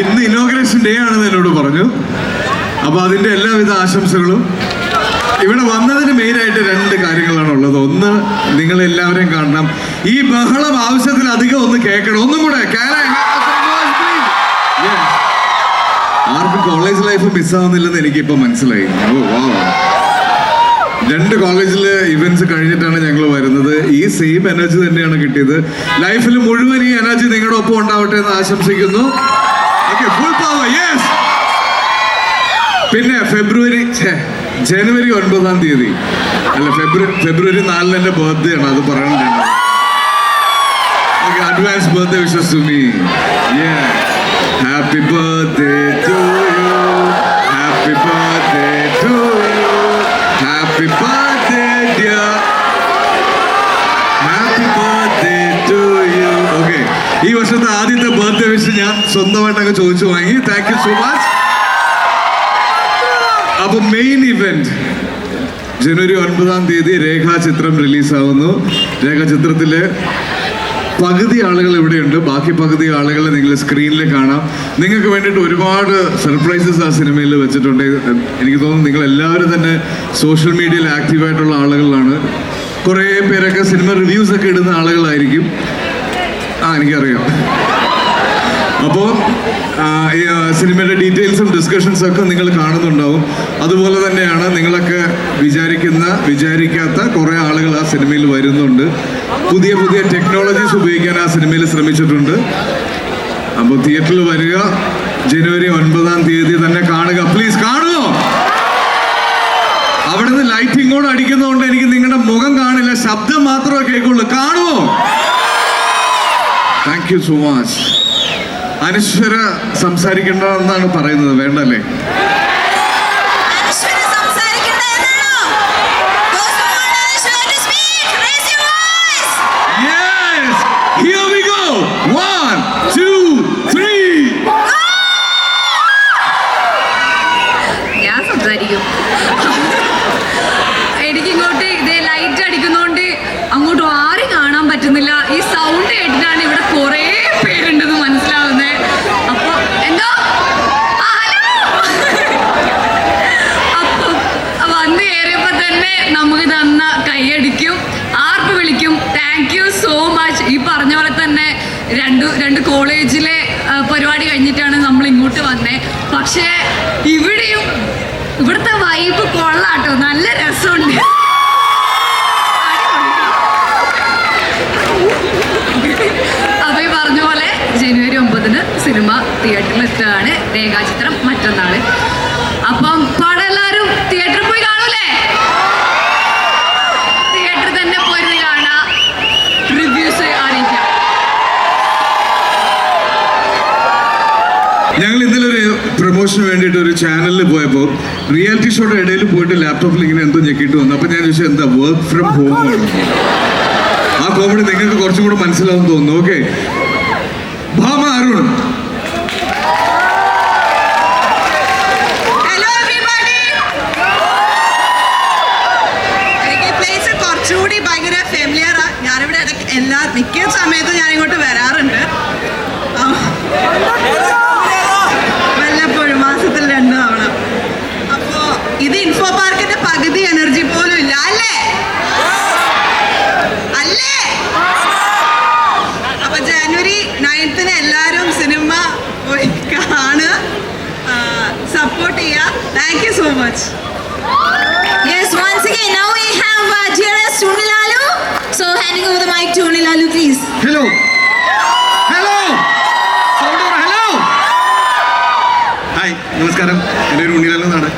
ഇന്ന് inauguration day ആണെന്ന് എന്നോട് പറഞ്ഞു. അപ്പൊ അതിന്റെ എല്ലാവിധ ആശംസകളും. ഇവിടെ വന്നതിന് മെയിൻ ആയിട്ട് രണ്ട് കാര്യങ്ങളാണ് ഉള്ളത്. ഒന്ന് നിങ്ങൾ എല്ലാവരെയും കാണണം. ഈ ബഹളം ആവശ്യത്തിലധികം ഒന്ന് കേൾക്കണം. ഒന്നും കൂടെ. ആർക്കും കോളേജ് ലൈഫ് മിസ്സാവുന്നില്ലെന്ന് എനിക്കിപ്പോ മനസ്സിലായി. രണ്ട് കോളേജിലെ ഇവന്റ്സ് കഴിഞ്ഞിട്ടാണ് ഞങ്ങൾ വരുന്നത്. ഈ സെയിം എനർജി തന്നെയാണ് കിട്ടിയത്. ലൈഫിൽ മുഴുവൻ ഈ എനർജി നിങ്ങളുടെ ഒപ്പം ഉണ്ടാവട്ടെ എന്ന് ആശംസിക്കുന്നു. ഫുൾ പവർ യെസ് പിന്നെ ഫെബ്രുവരി ജനുവരി ഒൻപതാം തീയതി. അല്ല ഫെബ്രുവരി ഫെബ്രുവരി നാലിന് എന്റെ ബർത്ത്ഡേ ആണ് അത് പറയണ്ടാണ് അഡ്വാൻസ് ബർത്ത്ഡേ വിഷസ് ടു ഈ വർഷത്തെ ആദ്യത്തെ ബർത്ത്ഡേ വിഷ് ഞാൻ സ്വന്തമായിട്ടൊക്കെ ചോദിച്ചു വാങ്ങി. താങ്ക് യു സോ മച്ച് അപ്പൊ മെയിൻ ഇവന്റ് ജനുവരി ഒൻപതാം തീയതി രേഖാചിത്രം റിലീസാവുന്നു രേഖാചിത്രത്തിൽ പകുതി ആളുകൾ ഇവിടെയുണ്ട്. ബാക്കി പകുതി ആളുകളെ നിങ്ങൾ സ്ക്രീനിൽ കാണാം. നിങ്ങൾക്ക് വേണ്ടിയിട്ട് ഒരുപാട് സർപ്രൈസസ് ആ സിനിമയിൽ വെച്ചിട്ടുണ്ട്. എനിക്ക് തോന്നുന്നു നിങ്ങൾ എല്ലാവരും തന്നെ സോഷ്യൽ മീഡിയയിൽ ആക്റ്റീവായിട്ടുള്ള ആളുകളാണ്. കുറേ പേരൊക്കെ സിനിമ റിവ്യൂസ് ഒക്കെ ഇടുന്ന ആളുകളായിരിക്കും. ആ എനിക്കറിയാം. അപ്പോൾ ഈ സിനിമയുടെ ഡീറ്റെയിൽസും ഡിസ്കഷൻസും ഒക്കെ നിങ്ങൾ കാണുന്നുണ്ടാവും. അതുപോലെ തന്നെയാണ് നിങ്ങളൊക്കെ വിചാരിക്കുന്ന വിചാരിക്കാത്ത കുറേ ആളുകൾ ആ സിനിമയിൽ വരുന്നുണ്ട്. പുതിയ പുതിയ ടെക്നോളജീസ് ഉപയോഗിക്കാൻ ആ സിനിമയിൽ ശ്രമിച്ചിട്ടുണ്ട്. അപ്പോൾ തിയേറ്ററിൽ വരിക ജനുവരി ഒൻപതാം തീയതി തന്നെ കാണുക. പ്ലീസ് കാണുമോ അവിടുന്ന് ലൈറ്റിങ്ങോട് അടിക്കുന്നതുകൊണ്ട് എനിക്ക് നിങ്ങളുടെ മുഖം കാണില്ല. ശബ്ദം മാത്രമേ കേൾക്കുള്ളൂ. കാണുമോ thank you so much Anaswara സംസാരിക്കേണ്ടതെന്നാണ് പറയുന്നത് വേണ്ടല്ലേ അനശ്വര സംസാരിക്കണ്ട എന്നാണോ? Those who want Anashwara to speak, raise your voice. Yes! Here we go! One, two, three! ഞാൻ സംസാരിക്കും എനിക്ക് ഇങ്ങോട്ട് ഇതേ ലൈറ്റ് അടിക്കുന്നോണ്ട് അങ്ങോട്ട് ആരും കാണാൻ പറ്റുന്നില്ല ഈ സൗണ്ട് കേട്ടിട്ടാണ് ഇവിടെ കുറേ പേരുണ്ടെന്ന് മനസ്സിലാവുന്നത് അപ്പൊ എന്തോ ആ, ഹലോ അപ്പൊ വന്ന് കയറിയപ്പോ തന്നെ നമുക്ക് തന്ന കൈയടിക്കും ആർപ്പ് വിളിക്കും താങ്ക് യു സോ മച്ച് ഈ പറഞ്ഞ പോലെ തന്നെ രണ്ട് രണ്ട് കോളേജിലെ പരിപാടി കഴിഞ്ഞിട്ടാണ് നമ്മൾ ഇങ്ങോട്ട് വന്നേ. പക്ഷേ ഇവിടെയും ഇവിടുത്തെ വൈബ് കൊള്ളാട്ടോ. നല്ല രസമുണ്ട്. അപ്പോൾ പറഞ്ഞ പോലെ ജനുവരി ഒമ്പതിന് സിനിമ തിയേറ്ററിൽ എത്തുകയാണ് രേഖാചിത്രം മറ്റന്നാൾ. അപ്പം പാടെല്ലാവരും എല്ലാവരും തിയേറ്ററിൽ പോയി കാണൂലേ തിയേറ്ററിൽ തന്നെ പോയിരുന്ന് കാണാം റിവ്യൂസ് അറിയിക്കാം ഞങ്ങൾ ഇന്നലെ ഒരു പ്രൊമോഷന് വേണ്ടിയിട്ട് ഒരു ചാനലിൽ പോയപ്പോൾ റിയാലിറ്റി ഷോയുടെ ഇടയിൽ പോയിട്ട് ലാപ്ടോപ്പിൽ ഇങ്ങനെ എന്തോ ഞെക്കിയിട്ട് വന്നു. അപ്പോൾ ഞാൻ ചോദിച്ചു എന്താ വർക്ക് ഫ്രം ഹോം ആണ്? ആ കോമഡി നിങ്ങൾക്ക് കുറച്ചും കൂടെ മനസ്സിലാവും തോന്നുന്നു. Okay Bhama Arun Hello everybody. എനിക്ക് ഈ പ്ലേസ് കുറച്ചുകൂടി ഭയങ്കര ഫെമിലിയർ ഞാനിവിടെ ഇടയ്ക്ക് എല്ലാ മിക്ക സമയത്തും ഞാൻ ഇങ്ങോട്ട് വരാറുണ്ട് ആ. വല്ലപ്പോഴും മാസത്തിൽ രണ്ട് തവണ അപ്പോ ഇത് ഇൻഫോ പാർക്കിന്റെ പകുതി എനർജി പോലും ഇല്ല അല്ലേ അല്ലേ അപ്പൊ ജനുവരി നയൻത്തിന് എല്ലാവരും സിനിമ പോയി കാണുക സപ്പോർട്ട് ചെയ്യുക thank much Yes, once again, now we have uh, dearest Unilalu. So handing over the mic to Unilalu, please. Hello hello hello hi നമസ്കാരം. എന്റെ ഒരു ഉണ്ണിലാൽ എന്നാണ്.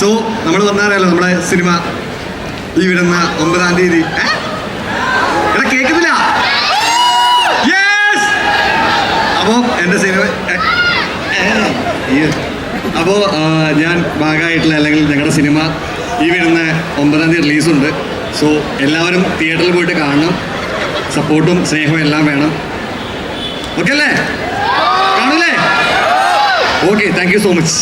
സോ നമ്മൾ പറഞ്ഞാലോ നമ്മുടെ സിനിമ ഈ വരുന്ന ഒമ്പതാം തീയതി? എടാ കേൾക്കുന്നില്ല അപ്പോൾ എന്റെ സിനിമ അപ്പോൾ ഞാൻ ഭാഗമായിട്ടുള്ള അല്ലെങ്കിൽ ഞങ്ങളുടെ സിനിമ ഈ വരുന്ന ഒമ്പതാം തീയതി റിലീസുണ്ട്. സോ എല്ലാവരും തിയേറ്ററിൽ പോയിട്ട് കാണണം. സപ്പോർട്ടും സ്നേഹവും എല്ലാം വേണം. ഓക്കെ അല്ലേ? കാണൂലേ okay thank you so much